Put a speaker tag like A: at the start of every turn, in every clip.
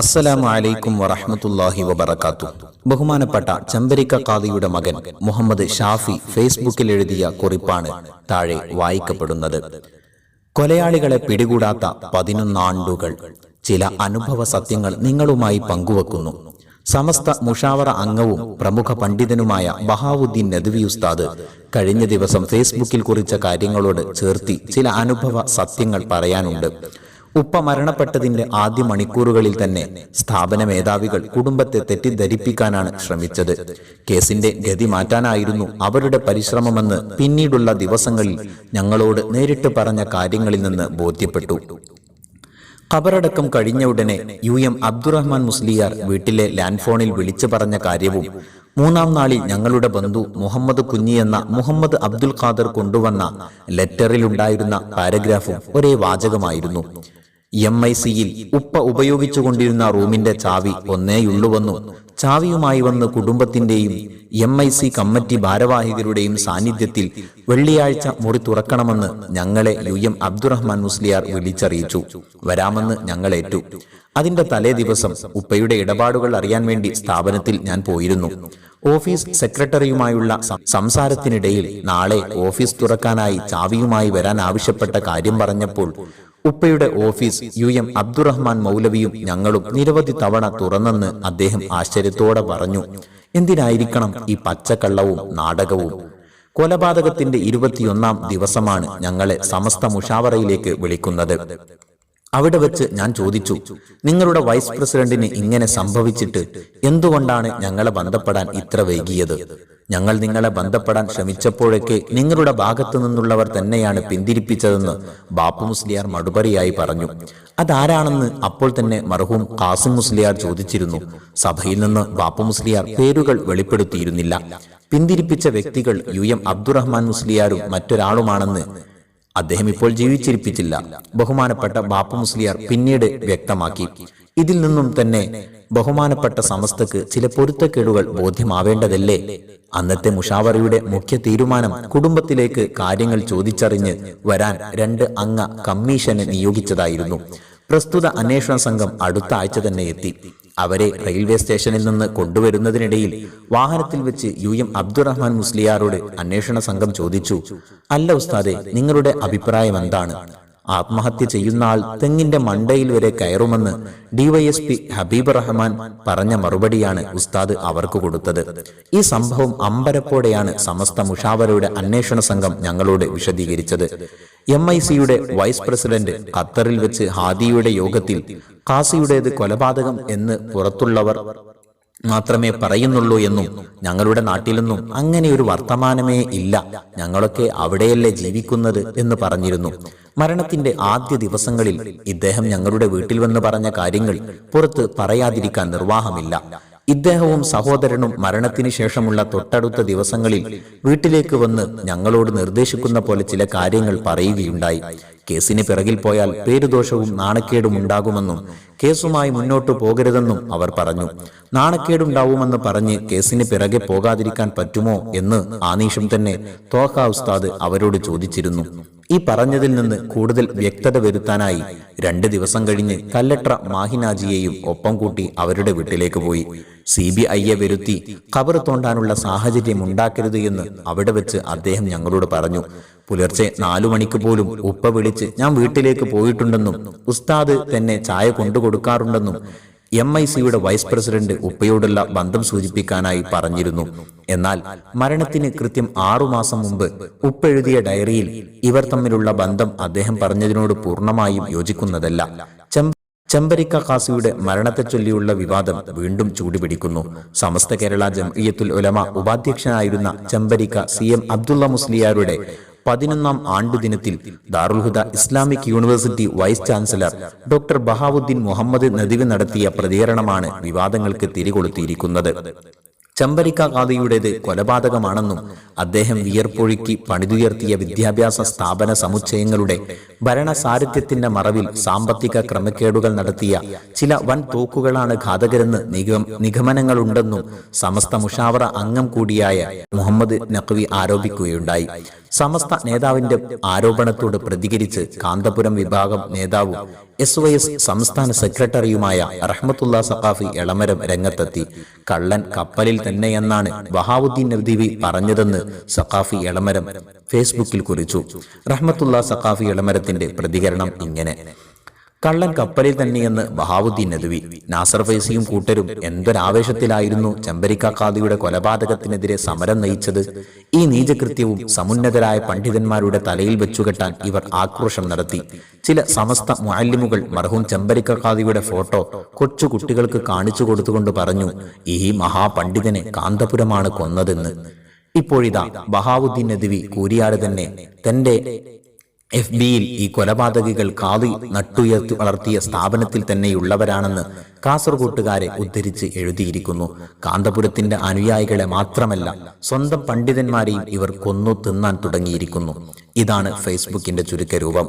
A: അസ്സലാമു അലൈക്കും വറഹ്മത്തുള്ളാഹി വബറകാത്തു ബഹുമാനപ്പെട്ട ചമ്പരിക്ക കാദിയുടെ മകൻ മുഹമ്മദ് ഷാഫി ഫേസ്ബുക്കിൽ എഴുതിയ കുറിപ്പാണ് താഴെ വായിക്കപ്പെടുന്നത്. കൊലയാളികളെ പിടികൂടാത്ത പതിനൊന്നാണ്ടുകൾ ചില അനുഭവ സത്യങ്ങൾ നിങ്ങളുമായി പങ്കുവെക്കുന്നു. സമസ്ത മുഷാവറ അംഗവും പ്രമുഖ പണ്ഡിതനുമായ ബഹാവുദ്ദീൻ നദ്വി ഉസ്താദ് കഴിഞ്ഞ ദിവസം ഫേസ്ബുക്കിൽ കുറിച്ച കാര്യങ്ങളോട് ചേർത്തി ചില അനുഭവ സത്യങ്ങൾ പറയാനുണ്ട്. ഉപ്പ മരണപ്പെട്ടതിന്റെ ആദ്യ മണിക്കൂറുകളിൽ തന്നെ സ്ഥാപന മേധാവികൾ കുടുംബത്തെ തെറ്റിദ്ധരിപ്പിക്കാനാണ് ശ്രമിച്ചത്. കേസിന്റെ ഗതി മാറ്റാനായിരുന്നു അവരുടെ പരിശ്രമമെന്ന് പിന്നീടുള്ള ദിവസങ്ങളിൽ ഞങ്ങളോട് നേരിട്ട് പറഞ്ഞ കാര്യങ്ങളിൽ നിന്ന് ബോധ്യപ്പെട്ടു. ഖബറടക്കം കഴിഞ്ഞ ഉടനെ യു എം അബ്ദുറഹ്മാൻ മുസ്ലിയാർ വീട്ടിലെ ലാൻഡ് ഫോണിൽ വിളിച്ചു പറഞ്ഞ കാര്യവും മൂന്നാം നാളിൽ ഞങ്ങളുടെ ബന്ധു മുഹമ്മദ് കുഞ്ഞി എന്ന മുഹമ്മദ് അബ്ദുൽ ഖാദർ കൊണ്ടുവന്ന ലെറ്ററിലുണ്ടായിരുന്ന പാരഗ്രാഫും ഒരേ വാചകമായിരുന്നു. എം ഐ സിയിൽ ഉപ്പ ഉപയോഗിച്ചുകൊണ്ടിരുന്ന റൂമിന്റെ ചാവി ഒന്നേയുള്ളുവെന്നും ചാവിയുമായി വന്ന് കുടുംബത്തിന്റെയും എം ഐ സി കമ്മിറ്റി ഭാരവാഹികരുടെയും സാന്നിധ്യത്തിൽ വെള്ളിയാഴ്ച മുറി തുറക്കണമെന്ന് ഞങ്ങളെ യു എം അബ്ദുറഹ്മാൻ മുസ്ലിയാർ വിളിച്ചറിയിച്ചു. വരാമെന്ന് ഞങ്ങളേറ്റു. അതിന്റെ തലേ ദിവസം ഉപ്പയുടെ ഇടപാടുകൾ അറിയാൻ വേണ്ടി സ്ഥാപനത്തിൽ ഞാൻ പോയിരുന്നു. ഓഫീസ് സെക്രട്ടറിയുമായുള്ള സംസാരത്തിനിടയിൽ നാളെ ഓഫീസ് തുറക്കാനായി ചാവിയുമായി വരാൻ ആവശ്യപ്പെട്ട കാര്യം പറഞ്ഞപ്പോൾ ഉപ്പയുടെ ഓഫീസ് യു എം അബ്ദുറഹ്മാൻ മൗലവിയും ഞങ്ങളും നിരവധി തവണ തുറന്നെന്ന് അദ്ദേഹം ആശ്ചര്യത്തോടെ പറഞ്ഞു. എന്തിനായിരിക്കണം ഈ പച്ചക്കള്ളവും നാടകവും? കൊലപാതകത്തിന്റെ ഇരുപത്തിയൊന്നാം ദിവസമാണ് ഞങ്ങളെ സമസ്ത മുഷാവറയിലേക്ക് വിളിക്കുന്നത്. അവിടെ വെച്ച് ഞാൻ ചോദിച്ചു നിങ്ങളുടെ വൈസ് പ്രസിഡന്റിന് ഇങ്ങനെ സംഭവിച്ചിട്ട് എന്തുകൊണ്ടാണ് ഞങ്ങളെ ബന്ധപ്പെടാൻ ഇത്ര വൈകിയത്? ഞങ്ങൾ നിങ്ങളെ ബന്ധപ്പെടാൻ ശ്രമിച്ചപ്പോഴൊക്കെ നിങ്ങളുടെ ഭാഗത്തു നിന്നുള്ളവർ തന്നെയാണ് പിന്തിരിപ്പിച്ചതെന്ന് ബാപ്പു മുസ്ലിയാർ മറുപടിയായി പറഞ്ഞു. അതാരാണെന്ന് അപ്പോൾ തന്നെ മർഹൂം കാസിം മുസ്ലിയാർ ചോദിച്ചിരുന്നു. സഭയിൽ നിന്ന് ബാപ്പു മുസ്ലിയാർ പേരുകൾ വെളിപ്പെടുത്തിയിരുന്നില്ല. പിന്തിരിപ്പിച്ച വ്യക്തികൾ യു എം അബ്ദുറഹ്മാൻ മുസ്ലിയാരും മറ്റൊരാളുമാണെന്ന് അദ്ദേഹം ഇപ്പോൾ ജീവിച്ചിരിപ്പിച്ചില്ല. ബഹുമാനപ്പെട്ട ബാപ്പു മുസ്ലിയാർ പിന്നീട് വ്യക്തമാക്കി. ഇതിൽ നിന്നും തന്നെ ബഹുമാനപ്പെട്ട സമസ്തക്ക് ചില പൊരുത്തക്കേടുകൾ ബോധ്യമാവേണ്ടതല്ലേ? അന്നത്തെ മുഷാവറയുടെ മുഖ്യ തീരുമാനം കുടുംബത്തിലേക്ക് കാര്യങ്ങൾ ചോദിച്ചറിഞ്ഞ് വരാൻ രണ്ട് അംഗ കമ്മീഷനെ നിയോഗിച്ചതായിരുന്നു. പ്രസ്തുത അന്വേഷണ സംഘം അടുത്ത ആഴ്ച തന്നെ എത്തി. അവരെ റെയിൽവേ സ്റ്റേഷനിൽ നിന്ന് കൊണ്ടുവരുന്നതിനിടയിൽ വാഹനത്തിൽ വെച്ച് യു എം അബ്ദുറഹ്മാൻ മുസ്ലിയാരോട് അന്വേഷണ സംഘം ചോദിച്ചു അല്ല ഉസ്താദെ നിങ്ങളുടെ അഭിപ്രായം എന്താണ്? ആത്മഹത്യ ചെയ്യുന്ന ആൾ തെങ്ങിന്റെ മണ്ടയിൽ വരെ കയറുമെന്ന് ഡിവൈഎസ്പി ഹബീബ് റഹ്മാൻ പറഞ്ഞ മറുപടിയാണ് ഉസ്താദ് അവർക്ക് കൊടുത്തത്. ഈ സംഭവം അമ്പരപ്പോടെയാണ് സമസ്ത മുഷാവരയുടെ അന്വേഷണ സംഘം ഞങ്ങളോട് വിശദീകരിച്ചത്. എം ഐ സിയുടെ വൈസ് പ്രസിഡന്റ് ഖത്തറിൽ വെച്ച് ഹാദിയുടെ യോഗത്തിൽ കാസിയുടേത് കൊലപാതകം എന്ന് പുറത്തുള്ളവർ മാത്രമേ പറയുന്നുള്ളൂ എന്നും ഞങ്ങളുടെ നാട്ടിലൊന്നും അങ്ങനെ ഒരു വർത്തമാനമേ ഇല്ല. ഞങ്ങളൊക്കെ അവിടെയല്ലേ ജീവിക്കുന്നത് എന്ന് പറഞ്ഞിരുന്നു. മരണത്തിന്റെ ആദ്യ ദിവസങ്ങളിൽ ഇദ്ദേഹം ഞങ്ങളുടെ വീട്ടിൽ വന്ന് പറഞ്ഞ കാര്യങ്ങൾ പുറത്ത് പറയാതിരിക്കാൻ നിർവാഹമില്ല. ഇദ്ദേഹവും സഹോദരനും മരണത്തിന് ശേഷമുള്ള തൊട്ടടുത്ത ദിവസങ്ങളിൽ വീട്ടിലേക്ക് വന്ന് ഞങ്ങളോട് നിർദ്ദേശിക്കുന്ന പോലെ ചില കാര്യങ്ങൾ പറയുകയുണ്ടായി. കേസിന് പിറകിൽ പോയാൽ പേരുദോഷവും നാണക്കേടും ഉണ്ടാകുമെന്നും കേസുമായി മുന്നോട്ടു പോകരുതെന്നും അവർ പറഞ്ഞു. നാണക്കേടുണ്ടാവുമെന്ന് പറഞ്ഞ് കേസിന് പിറകെ പോകാതിരിക്കാൻ പറ്റുമോ എന്ന് ആനീഷം തന്നെ തോഹ ഉസ്താദ് അവരോട് ചോദിച്ചിരുന്നു. ഈ പറഞ്ഞതിൽ നിന്ന് കൂടുതൽ വ്യക്തത വരുത്താനായി രണ്ട് ദിവസം കഴിഞ്ഞ് കല്ലട്ര മാഹിനാജിയെയും ഒപ്പം കൂട്ടി അവരുടെ വീട്ടിലേക്ക് പോയി. സി ബി ഐയെ വരുത്തി ഖബർ തോണ്ടാനുള്ള സാഹചര്യം ഉണ്ടാക്കരുത് എന്ന് അവിടെ വെച്ച് അദ്ദേഹം ഞങ്ങളോട് പറഞ്ഞു. പുലർച്ചെ നാലു മണിക്ക് പോലും ഉപ്പ വിളിച്ച് ഞാൻ വീട്ടിലേക്ക് പോയിട്ടുണ്ടെന്നും ഉസ്താദ് തന്നെ ചായ കൊണ്ടു കൊടുക്കാറുണ്ടെന്നും എം ഐ സിയുടെ വൈസ് പ്രസിഡന്റ് ഉപ്പയോടുള്ള ബന്ധം സൂചിപ്പിക്കാനായി പറഞ്ഞിരുന്നു. എന്നാൽ മരണത്തിന് കൃത്യം ആറുമാസം മുമ്പ് ഉപ്പ എഴുതിയ ഡയറിയിൽ ഇവർ തമ്മിലുള്ള ബന്ധം അദ്ദേഹം പറഞ്ഞതിനോട് പൂർണമായും യോജിക്കുന്നതല്ല. ചെമ്പ ചെമ്പരിക്ക കാസിയുടെ മരണത്തെ ചൊല്ലിയുള്ള വിവാദം വീണ്ടും ചൂടുപിടിക്കുന്നു. സമസ്ത കേരള ജംഇയത്തുൽ ഉലമ ഉപാധ്യക്ഷനായിരുന്ന ചെമ്പരിക്ക സി എം അബ്ദുള്ള മുസ്ലിയാരുടെ പതിനൊന്നാം ആണ്ടുദിനത്തിൽ Darulhuda Islamic university vice chancellor doctor Bahauddeen Muhammad Nadvi നടത്തിയ പ്രതികരണമാണ് വിവാദങ്ങൾക്ക് തിരികൊളുത്തിയിരിക്കുന്നത്. ചമ്പരിക്ക ഖാദിയുടേത് കൊലപാതകമാണെന്നും അദ്ദേഹം വിയർപ്പൊഴുക്കി പണിതുയർത്തിയ വിദ്യാഭ്യാസ സ്ഥാപന സമുച്ചയങ്ങളുടെ ഭരണസാരഥ്യത്തിന്റെ മറവിൽ സാമ്പത്തിക ക്രമക്കേടുകൾ നടത്തിയ ചില വൻ തോക്കുകളാണ് ഘാതകരെന്ന് നിഗം നിഗമനങ്ങളുണ്ടെന്നും സമസ്ത മുഷാവറ അംഗം കൂടിയായ മുഹമ്മദ് നഖ്വി ആരോപിക്കുകയുണ്ടായി. സമസ്ത നേതാവിന്റെ ആരോപണത്തോട് പ്രതികരിച്ച് കാന്തപുരം വിഭാഗം നേതാവും എസ് വൈ എസ് സംസ്ഥാന സെക്രട്ടറിയുമായ റഹ്മത്തുള്ള സഖാഫി എളമരം രംഗത്തെത്തി. കള്ളൻ കപ്പലിൽ തന്നെയെന്നാണ് ബഹാവുദ്ദീൻ നദ്വി പറഞ്ഞതെന്ന് സഖാഫി എളമരം ഫേസ്ബുക്കിൽ കുറിച്ചു. റഹ്മത്തുള്ള സഖാഫി എളമരത്തിന്റെ പ്രതികരണം ഇങ്ങനെ. കള്ളൻ കപ്പലിൽ തന്നെയെന്ന് ബഹാവുദ്ദീൻ നദുവി നാസർ ഫൈസിയും കൂട്ടരും എന്തൊരാവേശത്തിലായിരുന്നു ചെമ്പരിക്കാക്കാദിയുടെ കൊലപാതകത്തിനെതിരെ സമരം നയിച്ചത്. ഈ നീചകൃത്യവും സമുന്നതരായ പണ്ഡിതന്മാരുടെ തലയിൽ വെച്ചുകെട്ടാൻ ഇവർ ആക്രോശം നടത്തി. ചില സമസ്ത മുഅല്ലിമുകൾ മർഹൂം ചെമ്പരിക്കാക്കാദിയുടെ ഫോട്ടോ കൊച്ചു കുട്ടികൾക്ക് കാണിച്ചു കൊടുത്തുകൊണ്ട് പറഞ്ഞു ഈ മഹാപണ്ഡിതനെ കാന്തപുരമാണ് കൊന്നതെന്ന്. ഇപ്പോഴിതാ ബഹാവുദ്ദീൻ നദുവി കൂരിയാട് തന്നെ തന്റെ എഫ് ബിയിൽ ഈ കൊലപാതകികൾ കാതി നട്ടുയർത്തി വളർത്തിയ സ്ഥാപനത്തിൽ തന്നെയുള്ളവരാണെന്ന് കാസർകോട്ടുകാരെ ഉദ്ധരിച്ച് എഴുതിയിരിക്കുന്നു. കാന്തപുരത്തിന്റെ അനുയായികളെ മാത്രമല്ല സ്വന്തം പണ്ഡിതന്മാരെയും ഇവർ കൊന്നു തിന്നാൻ തുടങ്ങിയിരിക്കുന്നു. ഇതാണ് ഫേസ്ബുക്കിന്റെ ചുരുക്കരൂപം.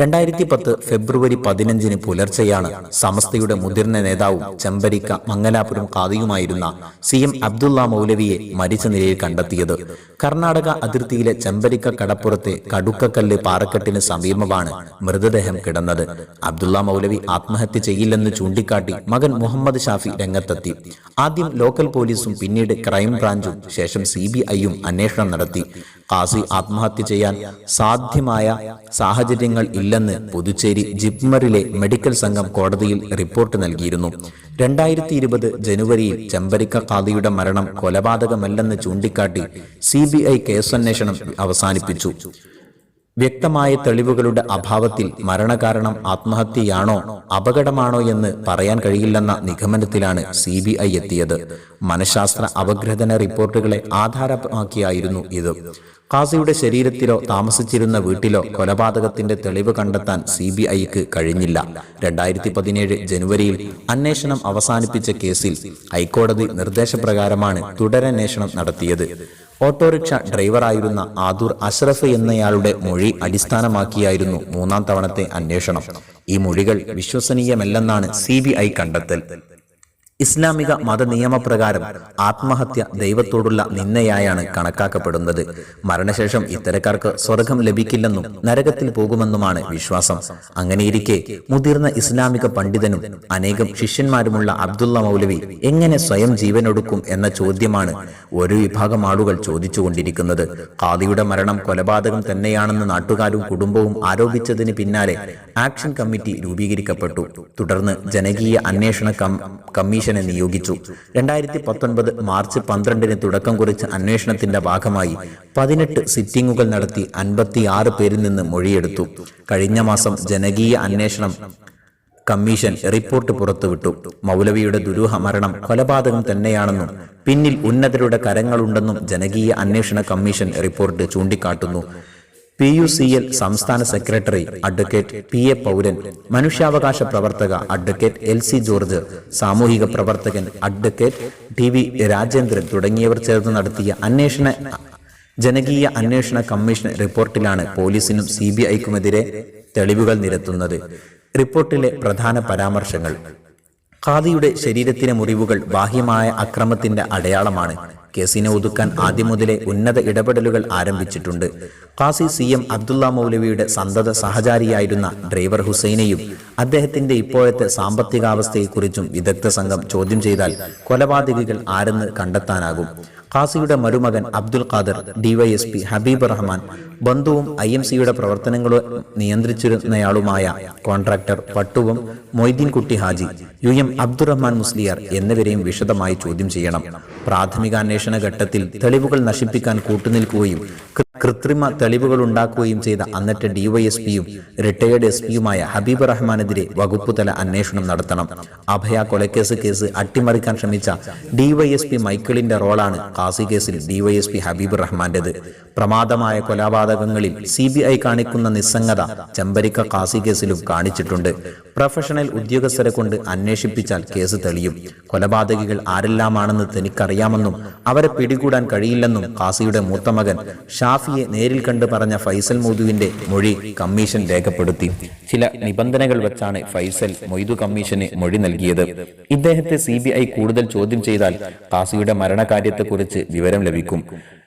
A: രണ്ടായിരത്തി പത്ത് ഫെബ്രുവരി പതിനഞ്ചിന് പുലർച്ചെയാണ് സമസ്തയുടെ മുതിർന്ന നേതാവും ചെമ്പരിക്ക മംഗലാപുരം കാതിയുമായിരുന്ന സി എം അബ്ദുള്ള മൗലവിയെ മരിച്ച നിലയിൽ കണ്ടെത്തിയത്. കർണാടക അതിർത്തിയിലെ ചെമ്പരിക്ക കടപ്പുറത്തെ കടുക്കക്കല്ല് പാറക്കെട്ടിന് സമീപമാണ് മൃതദേഹം കിടന്നത്. അബ്ദുള്ള മൗലവി ആത്മഹത്യ ചെയ്യില്ലെന്ന് ചൂണ്ടിക്കാട്ടി മകൻ മുഹമ്മദ് ഷാഫി രംഗത്തെത്തി. ആദ്യം ലോക്കൽ പോലീസും പിന്നീട് ക്രൈംബ്രാഞ്ചും ശേഷം സി ബി ഐയും അന്വേഷണം നടത്തി. കാസി ആത്മഹത്യ ചെയ്യാൻ സാധ്യമായ സാഹചര്യങ്ങൾ ഇല്ലെന്ന് പുതുച്ചേരി ജിപ്മറിലെ മെഡിക്കൽ സംഘം കോടതിയിൽ റിപ്പോർട്ട് നൽകിയിരുന്നു. രണ്ടായിരത്തി ഇരുപത് ജനുവരിയിൽ ചെമ്പരിക്ക ഖാദിയുടെ മരണം കൊലപാതകമല്ലെന്ന് ചൂണ്ടിക്കാട്ടി സി ബി ഐ കേസന്വേഷണം അവസാനിപ്പിച്ചു. വ്യക്തമായ തെളിവുകളുടെ അഭാവത്തിൽ മരണകാരണം ആത്മഹത്യയാണോ അപകടമാണോ എന്ന് പറയാൻ കഴിയില്ലെന്ന നിഗമനത്തിലാണ് സി ബി ഐ എത്തിയത്. മനഃശാസ്ത്ര അപഗ്രഥന റിപ്പോർട്ടുകളെ ആധാരമാക്കിയായിരുന്നു ഇത്. കാസിയുടെ ശരീരത്തിലോ താമസിച്ചിരുന്ന വീട്ടിലോ കൊലപാതകത്തിന്റെ തെളിവ് കണ്ടെത്താൻ സി ബി ഐക്ക് കഴിഞ്ഞില്ല. രണ്ടായിരത്തി പതിനേഴ് ജനുവരിയിൽ അന്വേഷണം അവസാനിപ്പിച്ച കേസിൽ ഹൈക്കോടതി നിർദ്ദേശപ്രകാരമാണ് തുടരന്വേഷണം നടത്തിയത്. ഓട്ടോറിക്ഷ ഡ്രൈവറായിരുന്ന ആദൂർ അഷ്റഫ് എന്നയാളുടെ മൊഴി അടിസ്ഥാനമാക്കിയായിരുന്നു മൂന്നാം തവണത്തെ അന്വേഷണം. ഈ മൊഴികൾ വിശ്വസനീയമല്ലെന്നാണ് സി കണ്ടെത്തൽ. ഇസ്ലാമിക മതനിയമപ്രകാരം ആത്മഹത്യ ദൈവത്തോടുള്ള നിന്നയായാണ് കണക്കാക്കപ്പെടുന്നത്. മരണശേഷം ഇത്തരക്കാർക്ക് സ്വർഗം ലഭിക്കില്ലെന്നും നരകത്തിൽ പോകുമെന്നുമാണ് വിശ്വാസം. അങ്ങനെയിരിക്കെ മുതിർന്ന ഇസ്ലാമിക പണ്ഡിതനും അനേകം ശിഷ്യന്മാരുമുള്ള അബ്ദുള്ള മൗലവി എങ്ങനെ സ്വയം ജീവനൊടുക്കും എന്ന ചോദ്യമാണ് ഒരു വിഭാഗം ആളുകൾ ചോദിച്ചുകൊണ്ടിരിക്കുന്നത്. ഖാദിയുടെ മരണം കൊലപാതകം തന്നെയാണെന്ന് നാട്ടുകാരും കുടുംബവും ആരോപിച്ചതിന് പിന്നാലെ ആക്ഷൻ കമ്മിറ്റി രൂപീകരിക്കപ്പെട്ടു. തുടർന്ന് ജനകീയ അന്വേഷണ കം- കമ്മീഷനെ നിയോഗിച്ചു. രണ്ടായിരത്തി പത്തൊൻപത് മാർച്ച് പന്ത്രണ്ടിന് തുടക്കം കുറിച്ച അന്വേഷണത്തിന്റെ ഭാഗമായി പതിനെട്ട് സിറ്റിംഗുകൾ നടത്തി അൻപത്തിയാറ് പേരിൽ നിന്ന് മൊഴിയെടുത്തു. കഴിഞ്ഞ മാസം ജനകീയ അന്വേഷണം കമ്മീഷൻ റിപ്പോർട്ട് പുറത്തുവിട്ടു. മൗലവിയുടെ ദുരൂഹ മരണം കൊലപാതകം തന്നെയാണെന്നും പിന്നിൽ ഉന്നതരുടെ കരങ്ങളുണ്ടെന്നും ജനകീയ അന്വേഷണ കമ്മീഷൻ റിപ്പോർട്ട് ചൂണ്ടിക്കാട്ടുന്നു. പി യു സി എൽ സംസ്ഥാന secretary advocate P A Pauran മനുഷ്യാവകാശ പ്രവർത്തക അഡ്വക്കേറ്റ് എൽ സി ജോർജ് സാമൂഹിക പ്രവർത്തകൻ അഡ്വക്കേറ്റ് ടി വി രാജേന്ദ്രൻ തുടങ്ങിയവർ ചേർന്ന് നടത്തിയ അന്വേഷണ ജനകീയ അന്വേഷണ കമ്മീഷൻ റിപ്പോർട്ടിലാണ് പോലീസിനും സി ബി ഐക്കുമെതിരെ തെളിവുകൾ നിരത്തുന്നത്. റിപ്പോർട്ടിലെ പ്രധാന പരാമർശങ്ങൾ. ഖാദിയുടെ ശരീരത്തിലെ മുറിവുകൾ ബാഹ്യമായ അക്രമത്തിന്റെ അടയാളമാണ്. കേസിനെ ഒതുക്കാൻ ആദ്യം മുതലേ ഉന്നത ഇടപെടലുകൾ ആരംഭിച്ചിട്ടുണ്ട്. ഖാസി സി എം അബ്ദുള്ള മൗലവിയുടെ സന്തത സഹചാരിയായിരുന്ന ഡ്രൈവർ ഹുസൈനെയും അദ്ദേഹത്തിന്റെ ഇപ്പോഴത്തെ സാമ്പത്തികാവസ്ഥയെക്കുറിച്ചും വിദഗ്ധ സംഘം ചോദ്യം ചെയ്താൽ കൊലപാതകികൾ ആരെന്ന് കണ്ടെത്താനാകും. ഖാസിയുടെ മരുമകൻ അബ്ദുൽ ഖാദർ ഡിവൈഎസ്പി ഹബീബ് റഹ്മാൻ ബന്ധുവും ഐ എം സിയുടെ പ്രവർത്തനങ്ങൾ നിയന്ത്രിച്ചിരുന്നയാളുമായ കോൺട്രാക്ടർ പട്ടുവും മൊയ്തീൻ കുട്ടി ഹാജി യു എം അബ്ദുറഹ്മാൻ മുസ്ലിയാർ എന്നിവരെയും വിശദമായി ചോദ്യം ചെയ്യണം. പ്രാഥമികാന്വേഷണ ഘട്ടത്തിൽ തെളിവുകൾ നശിപ്പിക്കാൻ കൂട്ടുനിൽക്കുകയും കൃത്രിമ തെളിവുകൾ ഉണ്ടാക്കുകയും ചെയ്ത അന്നത്തെ ഡിവൈഎസ്പിയും റിട്ടയേർഡ് എസ് പിയുമായ ഹബീബ് റഹ്മാനെതിരെ വകുപ്പുതല അന്വേഷണം നടത്തണം. അഭയ കൊലക്കേസ് കേസ് അട്ടിമറിക്കാൻ ശ്രമിച്ച ഡിവൈഎസ്പി മൈക്കിളിന്റെ റോളാണ് കാസി കേസിൽ ഡിവൈഎസ്പി ഹബീബ് റഹ്മാന്റേത്. പ്രമാദമായ കൊലപാതകങ്ങളിൽ സി കാണിക്കുന്ന നിസ്സംഗത ചെമ്പരിക്ക കാസി കേസിലും കാണിച്ചിട്ടുണ്ട്. പ്രൊഫഷണൽ ഉദ്യോഗസ്ഥരെ കൊണ്ട് അന്വേഷിപ്പിച്ചാൽ കേസ് തെളിയും. കൊലപാതകികൾ ആരെല്ലാമാണെന്ന് തനിക്കറിയാമെന്നും അവരെ പിടികൂടാൻ കഴിയില്ലെന്നും കാസിയുടെ മൂത്തമകൻ ഷാഫി ഷാഫിയെ നേരിൽ കണ്ട് പറഞ്ഞ ഫൈസൽ മൊയ്തുവിന്റെ മൊഴി കമ്മീഷൻ രേഖപ്പെടുത്തി. ചില നിബന്ധനകൾ വെച്ചാണ് ഫൈസൽ മൊയ്തു കമ്മീഷന് മൊഴി നൽകിയത്. ഇദ്ദേഹത്തെ സി കൂടുതൽ ചോദ്യം ചെയ്താൽ കാസിയുടെ മരണകാര്യത്തെക്കുറിച്ച് വിവരം ലഭിക്കും.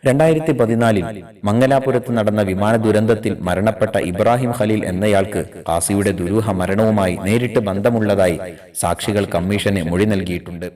A: രണ്ടായിരത്തി പതിനാലിൽ മംഗലാപുരത്ത് നടന്ന വിമാന ദുരന്തത്തിൽ മരണപ്പെട്ട ഇബ്രാഹിം ഖലീൽ എന്നയാൾക്ക് കാസിയുടെ ദുരൂഹ മരണവുമായി നേരിട്ട് ബന്ധമുള്ളതായി സാക്ഷികൾ കമ്മീഷന് മൊഴി നൽകിയിട്ടുണ്ട്.